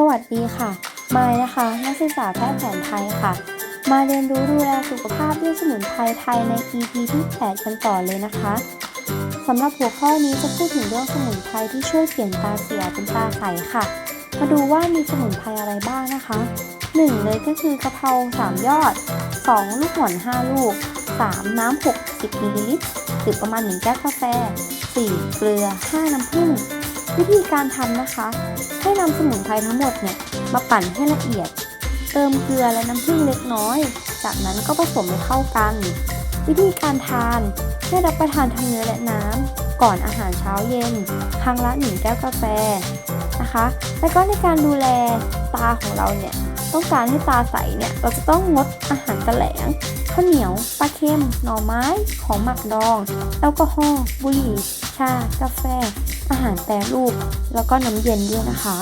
สวัสดีค่ะ มายนะคะ นักศึกษาแพทย์แผนไทยค่ะ มาเรียนรู้ดูแลสุขภาพด้วยสมุนไพรไทยใน EP ที่ 8 กันต่อเลยนะคะสำหรับหัวข้อนี้จะพูดถึงเรื่องสมุนไพรที่ช่วยเปลี่ยนตาเสียเป็นตาใสค่ะ มาดูว่ามีสมุนไพรอะไรบ้างนะคะ 1 เลยก็คือกะเพรา3 ยอด 2 ลูกหม่อน 5 ลูก 3 น้ำ 60มิลลิลิตรหรือประมาณ 1 แก้วกาแฟ 4 เกลือ 5 น้ำผึ้ง วิธีการทำนะคะ ให้นำสมุนไพรทั้งหมดเนี่ยมาปั่นให้ละเอียด เติมเกลือและน้ำผึ้งเล็กน้อย จากนั้นก็ผสมให้เข้ากัน วิธีการทานให้รับประทานทั้งเนื้อและน้ำก่อนอาหารเช้าเย็น ครั้งละหนึ่งแก้วกาแฟนะคะ แล้วก็ในการดูแลตาของเราเนี่ย ต้องการให้ตาใสเนี่ยเราจะต้องงดอาหารกระแหลงข้าวเหนียวปลาเค็มหน่อไม้ของหมักดองแอลกอฮอล์บุหรี่ชากาแฟ อาหารแปรรูป แล้วก็น้ำเย็นด้วยนะคะ